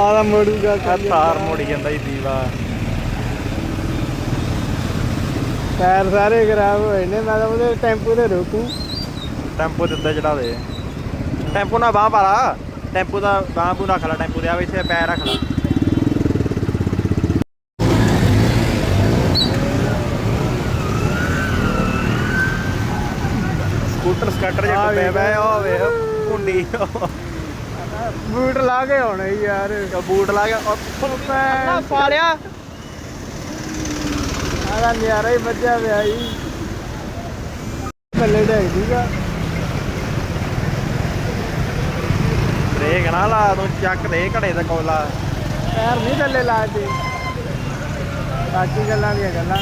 ਆਲਾ ਮੋੜੂਗਾ ਆ ਤਾਰ ਮੁੜ ਜਾਂਦਾ ਜੀ ਦੀਵਾ। ਟਾਇਰ ਸਾਰੇ ਖਰਾਬ ਹੋਏ ਨੇ ਮੈਂ ਤਾਂ ਉਹਦੇ ਟੈਂਪੂ ਤੇ ਰੋਕੂ। ਟੈਂਪੂ ਦੇ ਉੱਤੇ ਚੜਾ ਦੇ। ਟੈਂਪੂ ਨਾਲ ਬਾਹ ਪਾ ਲਾ। ਟੈਂਪੂ ਦਾ ਬਾਹ ਪੂ ਰੱਖ ਲੈ ਟੈਂਪੂ ਦੇ ਆ ਇੱਥੇ ਪੈਰ ਰੱਖ ਲੈ। ਸਕੂਟਰ ਸਕਾਟਰ ਜਿਹਾ ਆ ਡੁੱਬਿਆ ਵੇਖ। ਪਿਆ ਉਹ ਵੇ ਕੁੰਡੀ ਬੂਟ ਲਾ ਕੇ ਆਉਣਾ ਈ ਯਾਰ ਬੂਟ ਲਾ ਕੇ ਭੈਣ। ਪਾ ਲਿਆ। ਆਲਾ ਨਿਆਰਾ ਹੀ ਵੱਜਿਆ ਪਿਆ ਥੱਲੇ ਡੇਗ ਦੀਗਾ ਬ੍ਰੇਕ ਨਾ ਲਾ ਤੂੰ ਚੱਕ ਦੇ ਘੜੇ ਦਾ ਕੋਲਾ। ਪੈਰ ਨਹੀਂ ਥੱਲੇ ਲਾ ਦੇ। ਬਾਕੀ ਗੱਲਾਂ ਦੀਆਂ ਗੱਲਾਂ।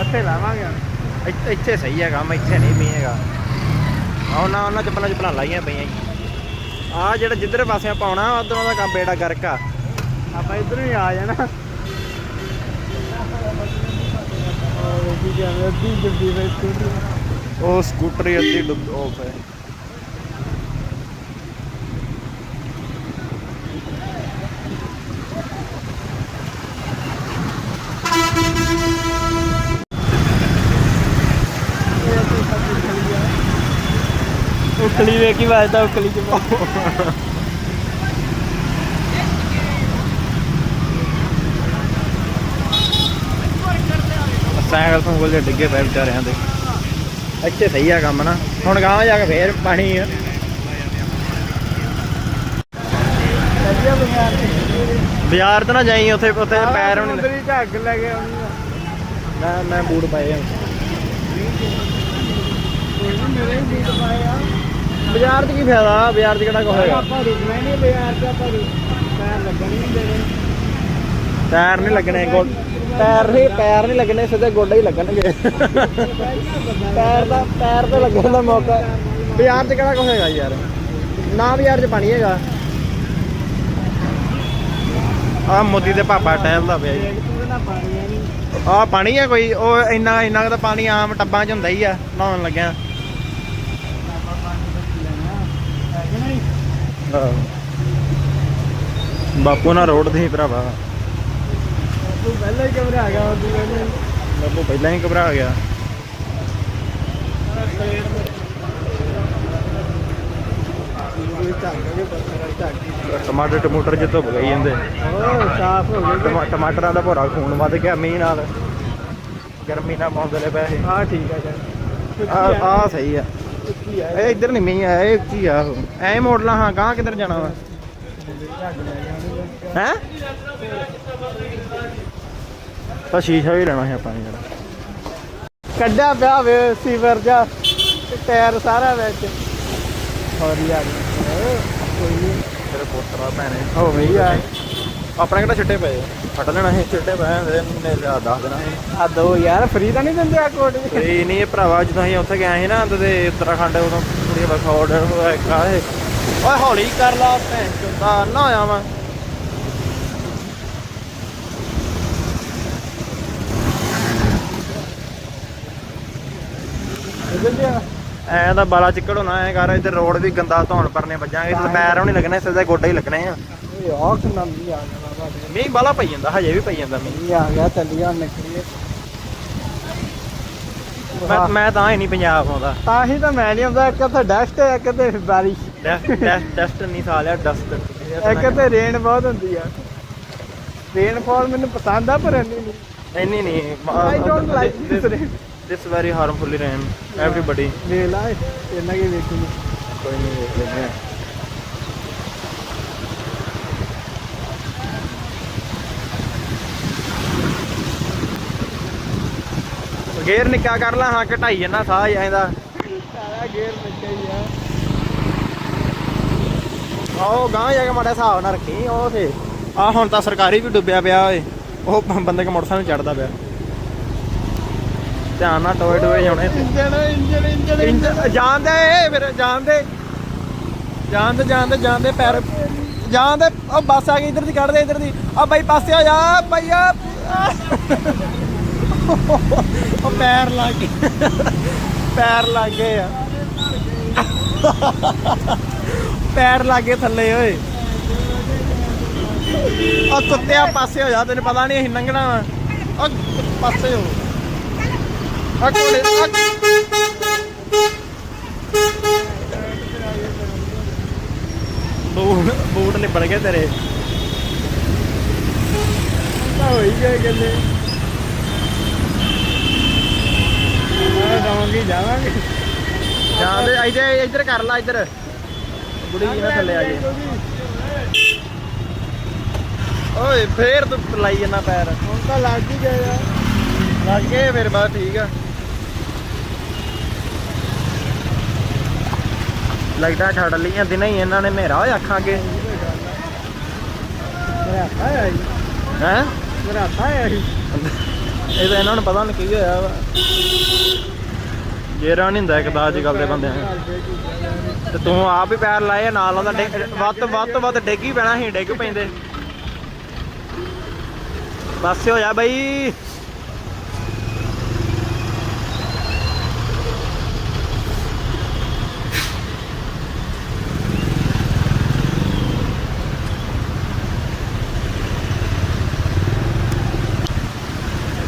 ਇੱਥੇ ਲਾਵਾਂਗੇ ਹੁਣ। ਇੱਥੇ ਇੱਥੇ ਸਹੀ ਹੈਗਾ ਮੈਂ ਇੱਥੇ ਨਹੀਂ ਪਈ ਹੈਗਾ। ਆ ਉਹਨਾਂ ਉਹਨਾਂ ਚੱਪਲਾਂ ਚੱਪਲਾਂ ਲਾਈਆਂ ਪਈਆਂ ਜੀ। ਆ ਜਿਹੜਾ ਜਿੱਧਰ ਪਾਸੇ ਪਾਉਣਾ ਉਧਰੋਂ ਦਾ ਕੰਮ ਬੇੜਾ ਗਰਕ ਆ। ਆਪਾਂ ਇਧਰੋਂ ਹੀ ਆ ਜਾਣਾ। ਉਹ ਵੇਖੀ ਜਾਂਦੇ ਅੱਧੀ ਜੱਦੀ ਵਿੱਚ। ਸਕੂਟਰ ਉਹ ਸਕੂਟਰ ਹੀ ਅੱਧੀ ਡੁੱਬ ਉਹ ਪਏ। ਉਕਲੀ ਵੇਖੀ ਵੱਜਦਾ ਉਕਲੀ ਚ ਪਾ ਸਾਈਕਲ ਤੋਂ ਗੋਲੇ ਡਿੱਗੇ ਪਏ ਵਿਚਾਰਿਆਂ ਦੇ। ਇੱਥੇ ਸਹੀ ਆ ਕੰਮ ਨਾ। ਹੁਣ ਗਾਂਵ ਜਾ ਕੇ ਫੇਰ ਪਾਣੀ ਆ। ਬਾਜ਼ਾਰ ਤੇ ਨਾ ਜਾਈ ਉੱਥੇ ਉੱਥੇ ਪੈਰ ਝੱਗ ਲੈ ਕੇ ਆਉਣੀ ਆ। ਮੈਂ ਮੈਂ ਬੂਟ ਪਾਏ ਆ। ਮੇਰੇ ਬੀਟ ਪਾਏ ਆ। ਬਾਜ਼ਾਰ 'ਚ ਕੀ ਫਾਇਦਾ? ਬਾਜ਼ਾਰ 'ਚ ਕਿਹੜਾ ਕੁ ਹੋਏਗਾ? ਆਪਾਂ ਰੁਕਣਾ ਨਹੀਂ ਬਿਆਰ ਤੇ ਆਪਾਂ ਪੈਰ ਲੱਗਣ ਨਹੀਂ ਦੇਣੇ ਪੈਰ ਨਹੀਂ ਲੱਗਣੇ ਗੋ ਪੈਰ ਨਹੀਂ ਪੈਰ ਨਹੀਂ ਲੱਗਣੇ ਸਿੱਧੇ ਗੋਡੇ ਹੀ ਲੱਗਣਗੇ। ਪੈਰ ਦਾ ਪੈਰ ਤੇ ਲੱਗਣ ਦਾ ਮੌਕਾ। ਬਾਜ਼ਾਰ 'ਚ ਕਿਹੜਾ ਕੁ ਹੋਏਗਾ ਯਾਰ? ਨਾ ਬਾਜ਼ਾਰ 'ਚ ਪਾਣੀ ਹੈਗਾ। ਆ ਮੋਦੀ ਦੇ ਪਾਪਾ ਟਹਿਲਦਾ ਪਿਆ ਜੀ। ਪਾਣੀ ਆ ਆ ਪਾਣੀ ਹੈ ਕੋਈ ਉਹ ਇੰਨਾ ਇੰਨਾ ਤਾਂ ਪਾਣੀ ਆਮ ਟੱਬਾਂ 'ਚ ਹੁੰਦਾ ਹੀ ਆ ਨਹਾਉਣ ਲੱਗਿਆ। ਬਾਪੂ ਨਾਲ ਰੋਡ ਦੀ ਭਰਾਵਾ। ਤੂੰ ਪਹਿਲਾਂ ਹੀ ਘਬਰਾ ਗਿਆ ਉਹ ਤੂੰ ਕਹਿੰਦੇ। ਬਾਪੂ ਪਹਿਲਾਂ ਹੀ ਘਬਰਾ ਗਿਆ। ਟਮਾਟਰ ਟਮੂਟਰ ਜਿ ਧੁੱਪ ਗਈ ਜਾਂਦੇ ਸਾਫ਼ ਹੋ ਗਏ। ਟਮਾ- ਟਮਾਟਰਾਂ ਦਾ ਭੋਰਾ ਖੂਨ ਵੱਧ ਗਿਆ ਮੀਂਹ ਨਾਲ। ਗਰਮੀ ਨਾਲ ਪਾਉਂਦੇ ਨੇ ਪੈਸੇ। ਹਾਂ ਠੀਕ ਆ ਜੀ। ਆ ਆ ਸਹੀ ਆ। ਇਹ ਇੱਧਰ ਨਹੀਂ ਮੀਂਹ ਆਇਆ ਇਹ ਕੀ ਆ ਉਹ। ਐ ਮੋੜ ਲਾ ਹਾਂ ਗਾਂ ਕਿੱਧਰ ਜਾਣਾ ਵਾ? ਹੈ? ਤਾਂ ਸ਼ੀਸ਼ਾ ਵੀ ਲੈਣਾ ਸੀ ਆਪਾਂ ਨੇ ਜਿਹੜਾ। ਕੱਢਿਆ ਪਿਆ ਵੇ ਸੀਵਰ ਜਾ ਟਾਇਰ ਸਾਰਾ ਵਿੱਚ। ਹੋਰ ਯਾਰ ਕੋਈ ਨਹੀਂ ਤੇਰੇ ਪੁੱਤਰਾ ਭੈਣੇ। ਹੋ ਗਈ ਆ। ਆਪਣੇ ਕਿਹੜਾ ਛਿੱਟੇ ਪਏ ਫੜ ਲੈਣਾ ਸੀ। ਛਿੱਟੇ ਪਏ ਹੁੰਦੇ ਨੇ ਲਿਆ ਦੱਸ ਦੇਣਾ ਸੀ। ਆ ਦੋ ਯਾਰ ਫਰੀ ਤਾਂ ਨਹੀਂ ਦਿੰਦੇ ਆ ਕੋਡ ਇਹ ਨਹੀਂ ਇਹ ਭਰਾਵਾ ਜਦੋਂ ਅਸੀਂ ਉੱਥੇ ਗਏ ਸੀ ਨਾ ਤੇ ਉੱਤਰਾਖੰਡ ਉਦੋਂ ਪੂਰੀ ਬਸ ਆਰਡਰ ਹੋਇਆ ਕਾਹੇ ਓਏ ਹੌਲੀ ਕਰ ਲਾ ਭੈਣ ਚੋਦਾ ਨਾ ਆਇਆ ਮੈਂ। ਐ ਤਾਂ ਬਾਲਾ ਚਿੱਕੜ ਹੋਣਾ ਐ ਕਰ ਇੱਧਰ ਰੋਡ ਵੀ ਗੰਦਾ ਧੌਣ ਪਰਨੇ ਵੱਜਾਂਗੇ ਤੇ ਪੈਰ ਵੀ ਨਹੀਂ ਲੱਗਣੇ ਸਿੱਧੇ ਗੋਡੇ ਹੀ ਲੱਗਣੇ ਆ। ਇਹ ਆਹ ਕਿੰਨਾ ਵੀ ਆ ਜਾਣਾ ਬਾਬੇ ਮੀਂਹ ਬਾਲਾ ਪਈ ਜਾਂਦਾ ਹਜੇ ਵੀ ਪਈ ਜਾਂਦਾ ਮੀਂਹ। ਇਹ ਆ ਗਿਆ ਚੱਲੀਆ ਨਿਕਲੀਏ। ਮੈਂ ਮੈਂ ਤਾਂ ਹੀ ਨਹੀਂ ਪੰਜਾਬ ਆਉਂਦਾ। ਤਾਂ ਹੀ ਤਾਂ ਮੈਂ ਨਹੀਂ ਆਉਂਦਾ ਇੱਕ ਤੇ ਡਸਟ ਹੈ ਇੱਕ ਤੇ ਬਾਰਿਸ਼। ਟੈਸਟ ਟੈਸਟ ਨਹੀਂ ਸਾ ਲਿਆ ਡਸਟ ਇੱਕ ਤੇ ਰੇਨ ਬਹੁਤ ਹੁੰਦੀ ਆ। ਰੇਨਫਾਲ ਮੈਨੂੰ ਪਸੰਦ ਆ ਪਰ ਇੰਨੀ ਨਹੀਂ ਇੰਨੀ ਨਹੀਂ I don't like this rain. This very harmful rain everybody ਵੇਖ ਲਾ ਇਹਨਾਂ ਕੀ ਵੇਖੀ ਕੋਈ ਨਹੀਂ ਵੇਖ ਲੈਂਦੇ ਗੇਰ ਨਿੱਕਾ ਕਰ ਲਾ ਹਾਂ ਘਟਾਈ ਜੰਨਾ ਸਾਹ ਜਾਂਦਾ ਸਾਰਾ ਗੇਅਰ ਨਿੱਕਾ ਹੀ ਆ ਆਓ ਗਾਂ ਜਾ ਕੇ ਮਾੜਾ ਹਿਸਾਬ ਨਾਲ ਰੱਖੀ ਉਹ ਤੇ। ਆ ਹੁਣ ਤਾਂ ਸਰਕਾਰੀ ਵੀ ਡੁੱਬਿਆ ਪਿਆ ਓਏ। ਉਹ ਬੰਦੇ ਕੇ ਮੋਟਰਸਾਈਕਲ ਚੜਦਾ ਪਿਆ। ਧਿਆਨ ਨਾਲ ਟੋਏ ਟੋਏ ਜਾਣੇ ਇੰਜਣ ਇੰਜਣ ਇੰਜਣ ਇੰਜ- ਜਾਣ ਦੇ ਫਿਰ ਜਾਣ ਦੇ ਜਾਣ ਦੇ ਜਾਣ ਦੇ ਜਾਣ ਦੇ ਪੈਰ। ਜਾਣ ਦੇ ਉਹ ਬੱਸ ਆ ਗਈ ਇਧਰ ਦੀ ਕੱਢ ਦੇ ਇਧਰ ਦੀ। ਆ ਬਾਈ ਪਾਸੇ ਆ ਜਾ ਭਈਆ ਉਹ ਪੈਰ ਲੱਗ ਗਏ। ਪੈਰ ਲੱਗ ਗਏ ਆ। ਪੈਰ ਲੱਗ ਗਏ ਥੱਲੇ ਓਏ। ਉਹ ਕੁੱਤਿਆ ਪਾਸੇ ਹੋ ਜਾ ਤੈਨੂੰ ਪਤਾ ਨਹੀਂ ਅਸੀਂ ਲੰਘਣਾ ਵਾ। ਉਹ ਪਾਸੇ ਹੋ। ਆ ਕੋਲੇ ਆ ਬੂਟ ਬੂਟ ਲਿਬੜ ਗਏ ਤੇਰੇ। ਤਾਂ ਹੋਈ ਗਏ ਗੱਲੇ ਜਾਵਾਂਗੇ ਜਾਵਾਂਗੇ। ਜਾਂਦੇ ਇੱਧਰ ਇੱਧਰ ਕਰ ਲਾ ਇੱਧਰ। ਬੁੜੀ ਜੀ ਨਾ ਥੱਲੇ ਆ ਜੇ ਓਏ ਫੇਰ ਤੂੰ ਲਾਈ ਜੰਨਾ ਪੈਰ। ਹੁਣ ਤਾਂ ਲੱਗ ਹੀ ਗਿਆ ਲੱਗ ਗਏ ਫਿਰ ਬਸ ਠੀਕ ਆ। ਲਾਈਟਾਂ ਛੱਡ ਲਈਆਂ ਦਿਨਾਂ ਹੀ ਇਹਨਾਂ ਨੇ ਹਨੇਰਾ ਹੋਇਆ ਅੱਖਾਂ ਅੱਗੇ। ਮੇਰਾ ਆਇਆ ਹੈ। ਮੇਰਾ ਹੱਥ ਆਇਆ ਸੀ ਇਹ ਤਾਂ ਇਹਨਾਂ ਨੂੰ ਪਤਾ ਨਹੀਂ ਕੀ ਹੋਇਆ ਵਾ। ਜੇਰਾ ਨਹੀਂ ਹੁੰਦਾ ਇੱਕ ਦਾ ਅੱਜ ਕੱਲ ਦੇ ਬੰਦਿਆਂ ਨੂੰ। ਤੇ ਤੂੰ ਆਪ ਹੀ ਪੈਰ ਲਾਏ ਆ, ਨਾਲ ਉਹਦਾ ਡਿੱਗ- ਵੱਧ ਤੋਂ ਵੱਧ ਤੋਂ ਵੱਧ ਡਿੱਗ ਹੀ ਪੈਣਾ ਸੀ ਡਿੱਗ ਪੈਂਦੇ। ਪਾਸੇ ਹੋ ਜਾ ਬਈ।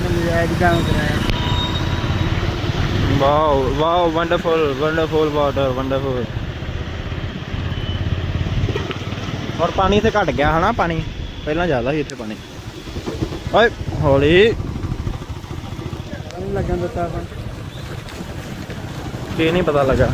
ਮੈਨੂੰ ਐਡ ਕੰਮ ਕਰਾਇਆ wow wow wonderful wonderful water wonderful ਔਰ ਪਾਣੀ ਤੇ ਘਟ ਗਿਆ ਹਨਾ ਪਾਣੀ? ਪਹਿਲਾਂ ਜ਼ਿਆਦਾ ਸੀ ਇੱਥੇ ਪਾਣੀ। ਓਏ ਹੌਲੀ। ਲੱਗਣ ਦਿੱਤਾ ਆਪਾਂ। ਕੀ ਨਹੀਂ ਪਤਾ ਲੱਗਾ।